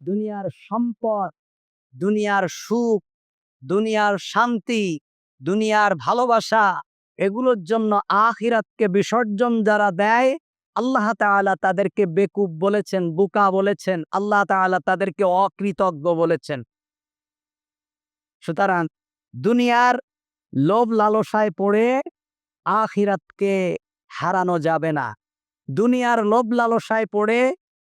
দুনিয়ার সম্পদ, দুনিয়ার সুখ, দুনিয়ার শান্তি, দুনিয়ার ভালোবাসা, এগুলোর জন্য আখিরাতকে বিসর্জন যারা দেয়, আল্লাহ তাআলা তাদেরকে বেকুব বলেছেন, বুকা বলেছেন, আল্লাহ তাআলা তাদেরকে অকৃতজ্ঞ বলেছেন। সুতরাং দুনিয়ার লোভ লালসায় পড়ে আখিরাতকে হারানো যাবে না। দুনিয়ার লোভ লালসায় পড়ে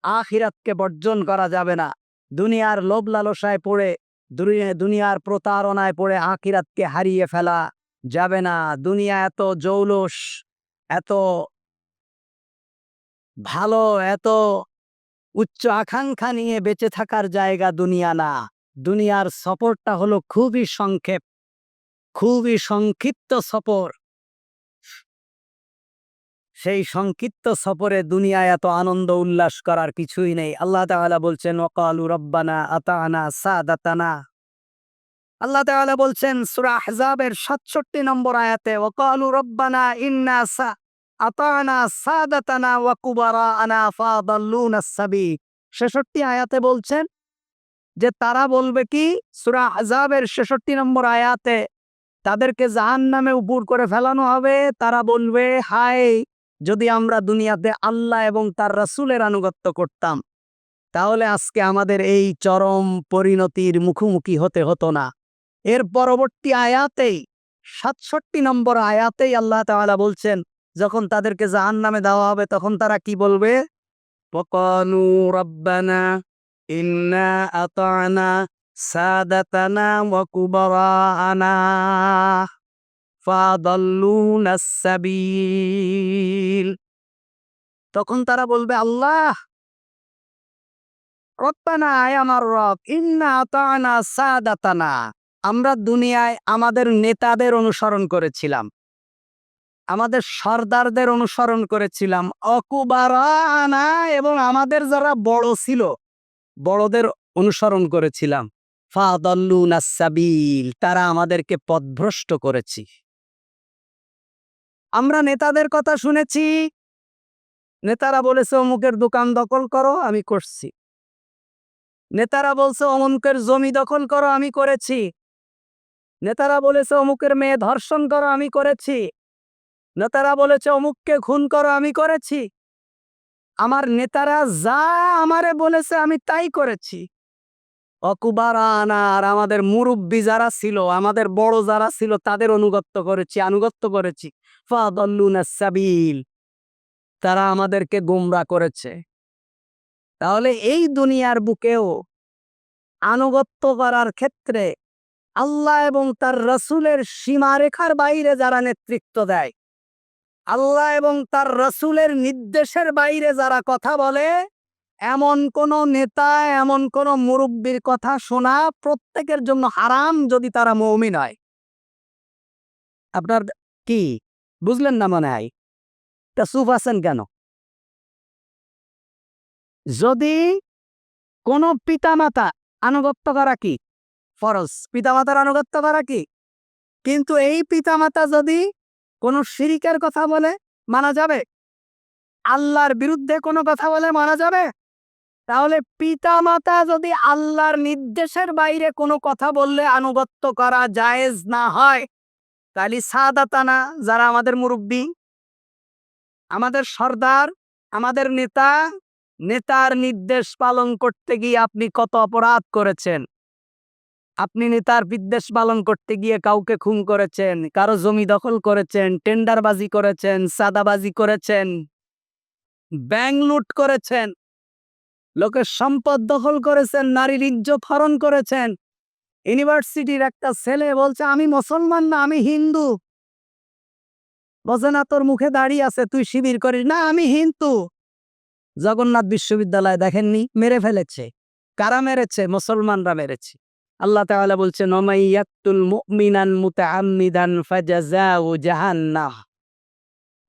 আখিরাতকে বর্জন করা যাবে না। দুনিয়ার লোভ লালসায় পড়ে দুনিয়ার প্রতারণায় পড়ে আখিরাতকে হারিয়ে ফেলা যাবে না। দুনিয়া এত জৌলস, এত ভালো, এত উচ্চ আকাঙ্ক্ষা নিয়ে বেঁচে থাকার জায়গা দুনিয়া না। দুনিয়ার সফরটা হলো খুবই সংক্ষেপ, খুবই সংক্ষিপ্ত সফর। সেই সংক্ষিপ্ত সফরে দুনিয়ায় এত আনন্দ উল্লাস করার কিছুই নেই। আল্লাহ তাআলা বলছেন ওকালু রব্বানা আতানা সাদাতানা। আল্লাহ তাআলা বলছেন, সুরা আহজাবের 67 নম্বর আয়াতে ওকালু রব্বানা ইন্না সা আতানা সাদাতানা ওয়া কুবারানা ফাদাল্লুনা সাবি 66 আয়াতে বলছেন যে তারা বলবে কি, সূরা আহজাবের 66 নম্বর আয়াতে তাদেরকে জাহান্নামে উপর করে ফেলানো হবে। তারা বলবে, হায় যদি আমরা দুনিয়াতে আল্লাহ এবং তার রাসূলের আনুগত্য করতাম, তাহলে আজকে আমাদের এই চরম পরিণতির মুখোমুখি হতে হতো না। এর পরবর্তী আয়াতেই, সাতষট্টি নম্বর আয়াতেই আল্লাহ তাআলা বলছেন, যখন তাদেরকে জাহান নামে দেওয়া হবে, তখন তারা কি বলবে? ওয়া তখন তারা বলবে, আল্লাহ আমার সাদাতানা। আমরা দুনিয়ায় আমাদের নেতাদের অনুসরণ করেছিলাম, আমাদের সর্দারদের অনুসরণ করেছিলাম। অকুবারানা এবং আমাদের যারা বড় ছিল, বড়দের অনুসরণ করেছিলাম। ফাদাল্লুনা সাবিল, তারা আমাদেরকে পথভ্রষ্ট করেছি। আমরা নেতাদের কথা শুনেছি। নেতারা বলেছে, অমুকের দোকান দখল করো, আমি করছি। নেতারা বলছে, অমুকের জমি দখল করো, আমি করেছি। নেতারা বলেছে, অমুকের মেয়ে ধর্ষণ করো, আমি করেছি। নেতারা বলেছে, অমুককে খুন করো, আমি করেছি। আমার নেতারা যা আমারে বলেছে, আমি তাই করেছি। অকুবারানা আর আমাদের মুরব্বী যারা ছিল, আমাদের বড় যারা ছিল, তাদের অনুগত্য করেছি, আনুগত্য করেছি। সাবিল, তারা আমাদেরকে গোমরা করেছে। তাহলে এই দুনিয়ার বুকেও আনুগত্য করার ক্ষেত্রে আল্লাহ এবং তার রসুলের সীমারেখার বাইরে যারা নেতৃত্ব দেয়, আল্লাহ এবং তার রসুলের নির্দেশের বাইরে যারা কথা বলে এমন কোন নেতা, এমন কোন মুরব্বীর কথা শোনা প্রত্যেকের জন্য হারাম যদি তারা মৌমিন হয়। আপনার কি? বুঝলেন না মনে হয়? তা সুফ আছেন কেন? যদি কোন পিতামাতা আনুগত্য করা কি? ফরজ। পিতামাতার আনুগত্য করা কি? কিন্তু এই পিতামাতা যদি কোনো শিরিকের কথা বলে, মানা যাবে? আল্লাহর বিরুদ্ধে কোনো কথা বলে, মানা যাবে? তাহলে পিতামাতা যদি আল্লাহর নির্দেশের বাইরে কোনো কথা বললে আনুগত্য করা জায়েজ না হয়, তাহলে সাদাতানা যারা আমাদের মুরব্বী, আমাদের সর্দার, আমাদের নেতা, নেতার নির্দেশ পালন করতে গিয়ে আপনি কত অপরাধ করেছেন? আপনি নেতার বিদ্বেষ পালন করতে গিয়ে কাউকে খুন করেছেন, কারও জমি দখল করেছেন, টেন্ডারবাজি করেছেন, সাদাবাজি করেছেন, ব্যাংক লুট করেছেন লোকের সম্পদ দখল করেছেন, নারীর ইজ্জত হরণ করেছেন। ইউনিভার্সিটির একটা ছেলে বলছে, আমি মুসলমান না, আমি হিন্দু। বলছে, না, তোর মুখে দাঁড়িয়ে আছে, তুই শিবির করিস। না, আমি হিন্দু। জগন্নাথ বিশ্ববিদ্যালয় দেখেননি, মেরে ফেলেছে। কারা মেরেছে? মুসলমানরা মেরেছে। আল্লাহ তাআলা বলছে মুমিনান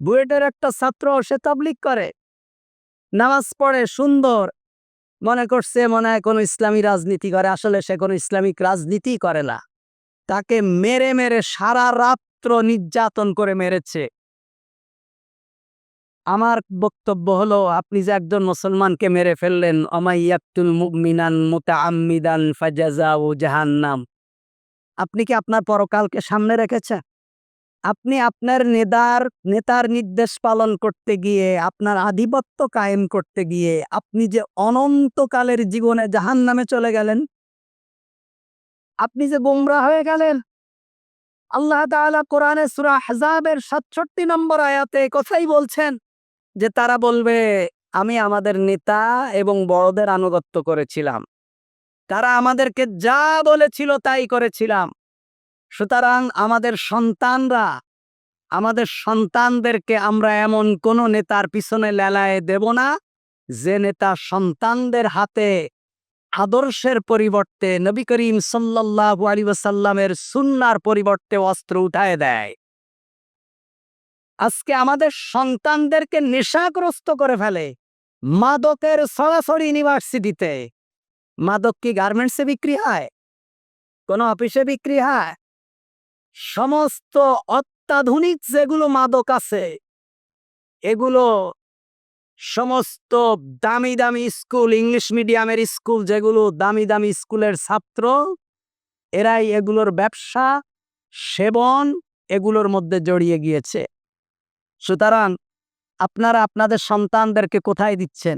বুয়েটের একটা ছাত্র, সে তাবলিগ করে। নামাজ পড়ে, সুন্দর। মনে করছে মনে হয় কোনো ইসলামী রাজনীতি করে। আসলে সে কোনো ইসলামিক রাজনীতি করে না। তাকে মেরে মেরে সারা রাত্র নির্যাতন করে মেরেছে। আমার বক্তব্য হলো, আপনি যে একজন মুসলমানকে মেরে ফেললেন অমাইয়াতুল মুমিনান মুতাআম্মিদান ফাজাজাউ জাহান্নাম। আপনি কি আপনার পরকালকে সামনে রেখেছেন? আপনি আপনার নেদার, নেতার নির্দেশ পালন করতে গিয়ে, আপনার আধিপত্য কায়েম করতে গিয়ে, আপনি যে অনন্তকালের জীবনে জাহান নামে চলে গেলেন। আপনি যে গোমরা হয়ে গেলেন। আল্লাহ কোরআনে সুরা আহজাবের 67 নম্বর আয়াতে কথাই বলছেন যে, তারা বলবে, আমি আমাদের নেতা এবং বড়দের আনুগত্য করেছিলাম। তারা আমাদেরকে যা বলেছিল তাই করেছিলাম। সুতরাং আমাদের সন্তানরা, আমাদের সন্তানদেরকে আমরা এমন কোন নেতার পিছনে লেলায় দেব না, যে নেতা সন্তানদের হাতে আদর্শের পরিবর্তে নবী করিম আলাইহি ওয়াসাল্লামের সুন্নার পরিবর্তে অস্ত্র উঠায় দেয়। আজকে আমাদের সন্তানদেরকে নেশাগ্রস্ত করে ফেলে মাদকের সরাসরি ইউনিভার্সিটিতে। মাদক কি গার্মেন্টসে বিক্রি হয়? কোনো অফিসে বিক্রি হয়? সমস্ত অত্যাধুনিক যেগুলো মাদক আছে, এগুলো সমস্ত দামি দামি স্কুল, ইংলিশ মিডিয়ামের স্কুল যেগুলো দামি দামি স্কুলের ছাত্র, এরাই এগুলোর ব্যবসা, সেবন এগুলোর মধ্যে জড়িয়ে গিয়েছে। সুতরাং আপনারা আপনাদের সন্তানদেরকে কোথায় দিচ্ছেন?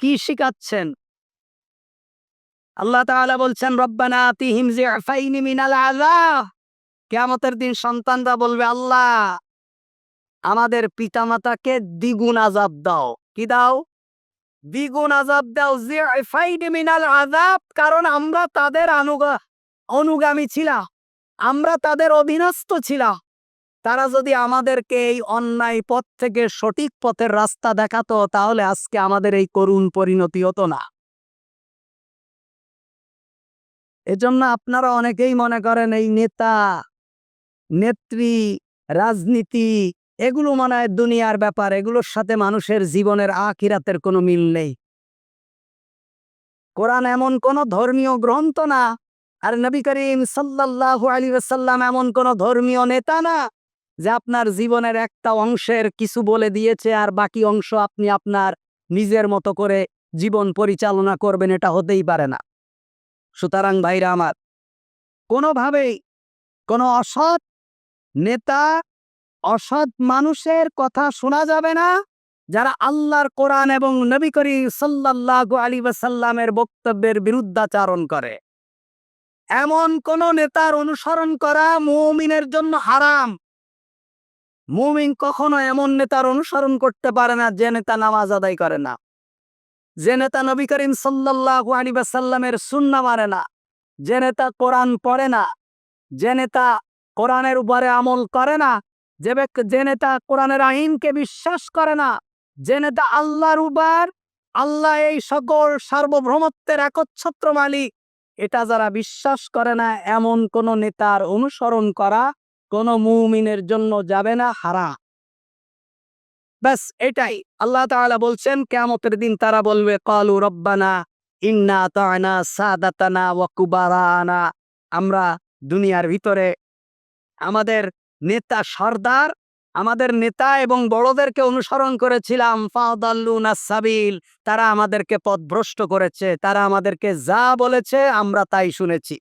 কি শিখাচ্ছেন? আল্লাহ তাআলা বলছেন, রব্বানা আতিহিম জিআফাইনি মিনাল আযাব। কিয়ামতের দিন সন্তানরা বলবে, আল্লাহ, আমাদের পিতামাতাকে দ্বিগুণ আযাব দাও। কি দাও? দ্বিগুণ আযাব দাও মিনাল আযাব, কারণ আমরা তাদের অনুগা অনুগামী ছিলাম। আমরা তাদের অধীনস্থ ছিলাম। তারা যদি আমাদেরকে এই অন্যায় পথ থেকে সঠিক পথের রাস্তা দেখাতো, তাহলে আজকে আমাদের এই করুণ পরিণতি হতো না। এজন্য আপনারা অনেকেই মনে করেন, এই নেতা নেত্রী, রাজনীতি, এগুলো মানে দুনিয়ার ব্যাপার, এগুলোর সাথে মানুষের জীবনের আখিরাতের কোনো মিল নেই। কোরআন এমন কোন ধর্মীয় গ্রন্থ না, আর নবী করিম সাল্লাল্লাহু আলাইহি ওয়াসাল্লাম এমন কোন ধর্মীয় নেতা না, যে আপনার জীবনের একটা অংশের কিছু বলে দিয়েছে আর বাকি অংশ আপনি আপনার নিজের মতো করে জীবন পরিচালনা করবেন, এটা হতেই পারে না। সুতরাং ভাইরা আমার, কোনোভাবেই কোনো অসৎ নেতা অসৎ মানুষের কথা শোনা যাবে না। যারা আল্লাহর কোরআন এবং নবী করি সাল্লাল্লাহু আলী ওয়াসাল্লামের বক্তব্যের বিরুদ্ধাচারণ করে। এমন কোন নেতার অনুসরণ করা মুমিনের জন্য হারাম। মুমিন কখনো এমন নেতার অনুসরণ করতে পারে না যে নেতা নামাজ আদায় করে না। যে নেতা নবী করিম সাল্লাল্লাহু আলাইহি ওয়াসাল্লামের সুন্নাহ মানে না। যে নেতা কোরআন পড়ে না। যে নেতা কোরআনের উপরে আমল করে না, যে যে নেতা কোরআনের আইনকে বিশ্বাস করে না, যে নেতা আল্লাহর উপর, আল্লাহ এই সকল সার্বভৌমত্বের একচ্ছত্র মালিক, এটা যারা বিশ্বাস করে না, এমন কোন নেতার অনুসরণ করা কোন মুমিনের জন্য যাবে না হারা ব্যাস, এটাই। আল্লাহ তাআলা বলছেন, কেয়ামতের দিন তারা বলবে, কালু রব্বানা ইন্না তানা সাদাতানা ওয়া কুবারানা। আমরা দুনিয়ার ভিতরে আমাদের নেতা সর্দার, আমাদের নেতা এবং বড়দেরকে অনুসরণ করেছিলাম। ফাদাল্লুনা সাবিল, তারা আমাদেরকে পথভ্রষ্ট করেছে, তারা আমাদেরকে যা বলেছে আমরা তাই শুনেছি।